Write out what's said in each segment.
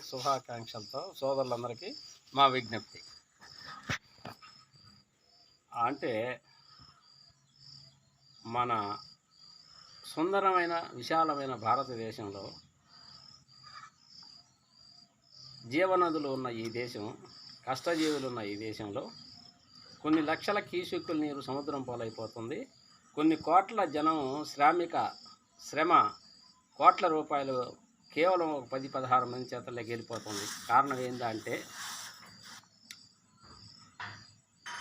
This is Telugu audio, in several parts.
శుభాకాంక్షలతో సోదరులందరికీ మా విజ్ఞప్తి. అంటే మన సుందరమైన విశాలమైన భారతదేశంలో జీవనదులు ఉన్న ఈ దేశం కష్టజీవులు ఉన్న ఈ దేశంలో కొన్ని లక్షల కీసుకుల నీరు సముద్రం పాలైపోతుంది. కొన్ని కోట్ల జనం శ్రామిక శ్రమ కోట్ల రూపాయలు కేవలం ఒక పది పదహారు మంది చేతల్లోకి వెళ్ళిపోతుంది. కారణం ఏంటంటే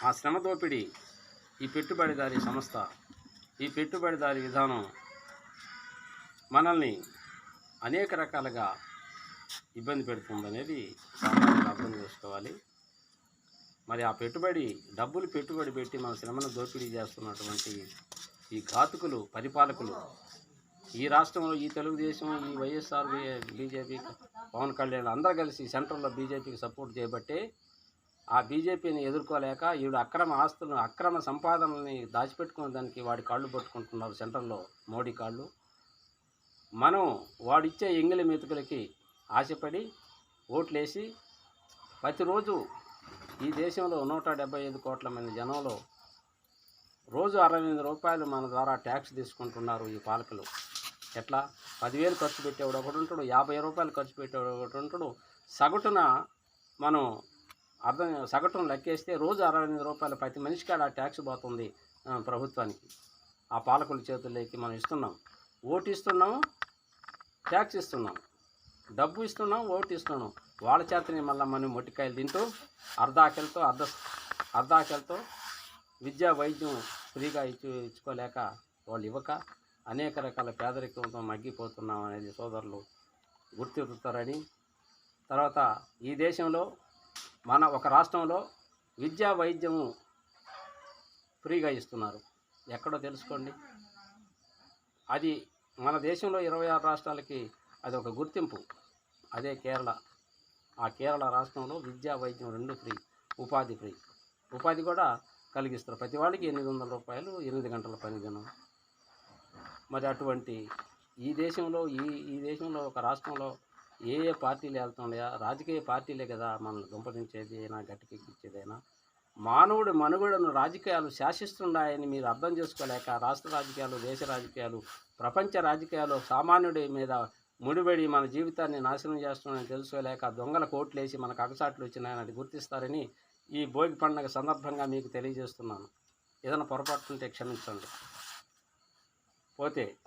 ఆ శ్రమ దోపిడీ ఈ పెట్టుబడిదారీ సంస్థ ఈ పెట్టుబడిదారీ విధానం మనల్ని అనేక రకాలుగా ఇబ్బంది పెడుతుందనేది సామాన్యులు అర్థం చేసుకోవాలి. మరి ఆ పెట్టుబడి డబ్బులు పెట్టుబడి పెట్టి మన శ్రమను దోపిడీ చేస్తున్నటువంటి ఈ ఘాతుకులు పరిపాలకులు ఈ రాష్ట్రంలో ఈ తెలుగుదేశం ఈ వైఎస్ఆర్ బీజేపీ పవన్ కళ్యాణ్ అందరూ కలిసి సెంట్రల్లో బీజేపీకి సపోర్ట్ చేయబట్టి ఆ బీజేపీని ఎదుర్కోలేక ఈవిడ అక్రమ ఆస్తులను అక్రమ సంపాదనల్ని దాచిపెట్టుకునే దానికి వాడి కాళ్ళు పట్టుకుంటున్నారు సెంట్రల్లో మోడీ కాళ్ళు. మనం వాడిచ్చే ఎంగిలి మెతుకులకి ఆశపడి ఓట్లేసి ప్రతిరోజు ఈ దేశంలో నూట డెబ్బై ఐదు కోట్ల మంది జనంలో రోజు అరవై ఎనిమిది రూపాయలు మన ద్వారా ట్యాక్స్ తీసుకుంటున్నారు ఈ పాలకులు. ఎట్లా? పదివేలు ఖర్చు పెట్టేవాడు ఒకటి ఉంటాడు యాభై రూపాయలు ఖర్చు పెట్టేవాడు ఒకటి ఉంటాడు. సగటున మనం అర్థం సగటున లెక్కేస్తే రోజు అరవై ఎనిమిది రూపాయలు ప్రతి మనిషికి ఆ ట్యాక్స్ పోతుంది ప్రభుత్వానికి. ఆ పాలకుల చేతుల్లోకి మనం ఇస్తున్నాం. ఓటు ఇస్తున్నాము ట్యాక్స్ ఇస్తున్నాం. డబ్బు ఇస్తున్నాం ఓటు ఇస్తున్నాం. వాళ్ళ చేతనే మళ్ళీ మనం మొట్టికాయలు తింటూ అర్ధాకెళ్తూ అర్ధ అర్ధాకెళ్తూ విద్యా వైద్యం ఫ్రీగా ఇచ్చు ఇచ్చుకోలేక వాళ్ళు ఇవ్వక అనేక రకాల పేదరికంతో మగ్గిపోతున్నాం అనేది సోదరులు గుర్తిరుతారని తర్వాత ఈ దేశంలో మన ఒక రాష్ట్రంలో విద్యా వైద్యము ఫ్రీగా ఇస్తున్నారు. ఎక్కడో తెలుసుకోండి. అది మన దేశంలో ఇరవై ఆరు రాష్ట్రాలకి అది ఒక గుర్తింపు. అదే కేరళ. ఆ కేరళ రాష్ట్రంలో విద్యా వైద్యం రెండు ఫ్రీ ఉపాధి ఫ్రీ. ఉపాధి కూడా కలిగిస్తారు. ప్రతి వాళ్ళకి ఎనిమిది వందల రూపాయలు ఎనిమిది గంటల పని దినం. మరి అటువంటి ఈ దేశంలో ఈ ఈ దేశంలో ఒక రాష్ట్రంలో ఏ ఏ పార్టీలు వెళ్తున్నాయా రాజకీయ పార్టీలే కదా మనల్ని దుంపదించేది అయినా గట్టికెక్కించేదైనా మానవుడి మనుగడను రాజకీయాలు శాసిస్తున్నాయని మీరు అర్థం చేసుకోలేక రాష్ట్ర రాజకీయాలు దేశ రాజకీయాలు ప్రపంచ రాజకీయాలు సామాన్యుడి మీద ముడిబడి మన జీవితాన్ని నాశనం చేస్తున్నాయని తెలుసుకోలేక దొంగల కోట్లేసి మనకు అగసాట్లు వచ్చినాయని అది గుర్తిస్తారని ఈ భోగి పండుగ సందర్భంగా మీకు తెలియజేస్తున్నాను. ఏదైనా పొరపాటు ఉంటే క్షమించండి. పోతే